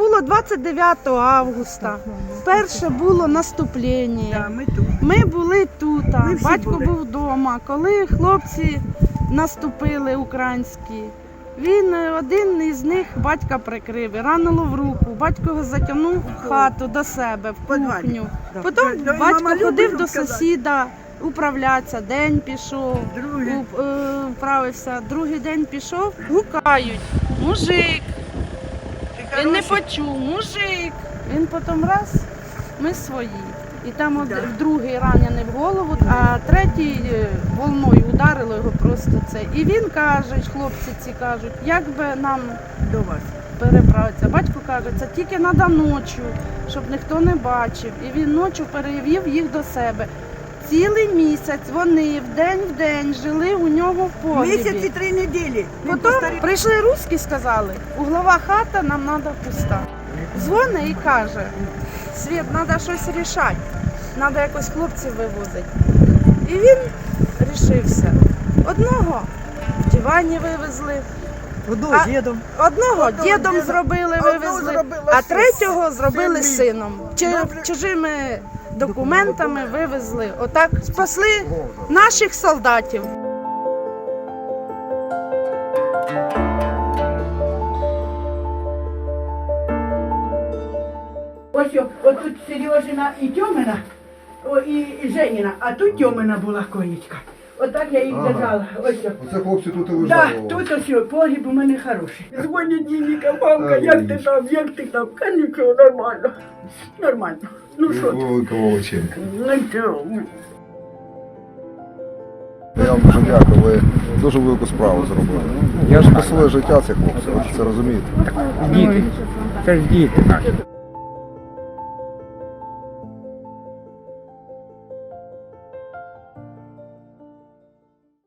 29 августа. Перше було наступлення. Ми тут. Ми були тут, Ми батько були. був вдома. Коли хлопці наступили українські, він е, один із них батька прикрив, ранило в руку. Батько його затягнув в хату до себе, в кухню. Потім батько ходив до сусіда управлятися. День пішов, Друге. уп- е, вправився. Другий день пішов, гукають. Мужик. Він не почув, мужик. Він потім раз, ми свої. І там од- другий ранений в голову, а третій е, волною ударило його просто це. І він каже, хлопці ці кажуть, як би нам До вас. переправитися. Батько каже, це тільки треба ночі, щоб ніхто не бачив. І він ночі перевів їх до себе. Цілий місяць вони вдень в день жили у нього в погрібі. Місяці три неділі. Він Потім постарів. прийшли руські, сказали, углова хата нам треба пуста. Дзвони і каже, Світ, треба щось рішати, треба якось хлопців вивозити. І він рішився. Одного в дивані вивезли, Одного А- дідом. одного Одного дідом зробили, одного вивезли, зробила а третього зробили Син сином. Чи, чужими документами вивезли. Отак спасли наших солдатів. Ось о, тут Сережина і Тьомина, і, Женіна, а тут Тьомина була коїчка. Отак я їх Ага. держала. Ось. Оце хлопці тут і Да, тут ось погріб у мене хороший. Дзвонять Дініка, мамка, як ти там, як ти там? Ка нічого, нормально. Нормально. Ну що ти? Велика Волоченка. Ну нічого. Я вам дуже дякую, ви дуже велику справу зробили. Я Ви знаю. спасли життя цих хлопців, ви це розумієте. Діти. Це ж діти наші.